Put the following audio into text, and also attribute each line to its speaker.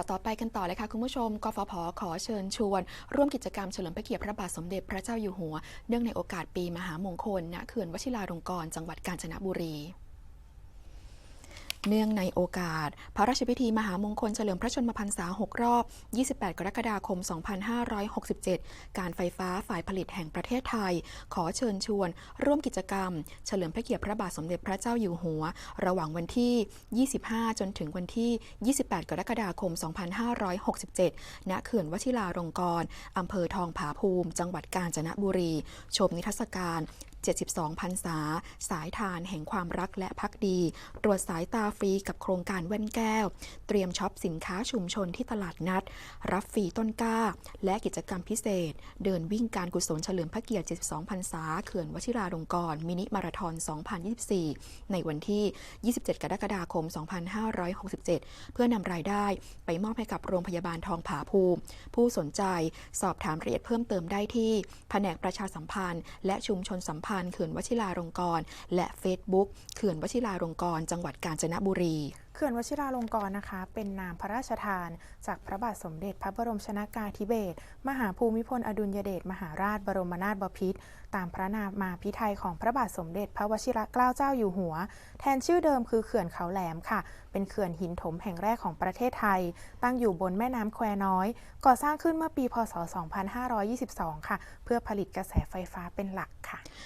Speaker 1: าวต่อไปกันต่อเลยค่ะ คุณผู้ชม กฟผ ขอเชิญชวน ร่วมกิจกรรมเฉลิมพระเกียรติพระบาทสมเด็จพระเจ้าอยู่หัว เนื่องในโอกาสปีมหามงคลณเขื่อนวชิราลงกรณ์จังหวัดกาญจนบุรี เนื่องในโอกาส พระราชพิธีมหามงคลเฉลิมพระชนมพรรษา 6 รอบ 28 กรกฎาคม 2567 การไฟฟ้าฝ่ายผลิตแห่งประเทศไทย ขอเชิญชวน ร่วมกิจกรรม เฉลิมพระเกียรติพระบาทสมเด็จพระเจ้าอยู่หัว ระหว่างวันที่ 25 จนถึงวันที่ 28 กรกฎาคม 2567 ณ เขื่อนวชิราลงกรณ์อำเภอทองผาภูมิ จังหวัดกาญจนบุรี ชมนิทรรศการ72พรรษา สายทานแห่งความรักและพักดี ตรวจสายตาฟรีกับโครงการแว่นแก้ว เตรียมช็อปสินค้าชุมชนที่ตลาดนัด รับฟรีต้นกล้า และกิจกรรมพิเศษ เดินวิ่งการกุศลเฉลิมพระเกียรติ 72พรรษาเขื่อนวชิราลงกรณ์มินิมาราธอน 2024 ในวันที่ 27 กรกฎาคม 2567 เพื่อนำรายได้ไปมอบให้กับโรงพยาบาลทองผาภูมิ ผู้สนใจสอบถามรายละเอียดเพิ่มเติมได้ที่แผนกประชาสัมพันธ์ และชุมชนสัมพันธ์เขื่อนวชิราลงกรณ์และ Facebook เขื่อนวชิราลงกรณ์จังหวัดกาญจนบุรี
Speaker 2: เขื่อนวชิราลงกรณ์นะคะ เป็นนามพระราชทาน จากพระบาทสมเด็จพระบรมชนากาธิเบศรมหาภูมิพลอดุลยเดชมหาราชบรมนาถบพิตรตามพระนามาพิไทยของพระบาทสมเด็จพระวชิรเกล้าเจ้าอยู่หัว แทนชื่อเดิมคือเขื่อนเขาแหลมค่ะ เป็นเขื่อนหินถมแห่งแรกของประเทศไทย ตั้งอยู่บนแม่น้ำแควน้อย ก่อสร้างขึ้นเมื่อปีพศ 2522 ค่ะ เพื่อผลิตกระแสไฟฟ้าเป็นหลักค่ะ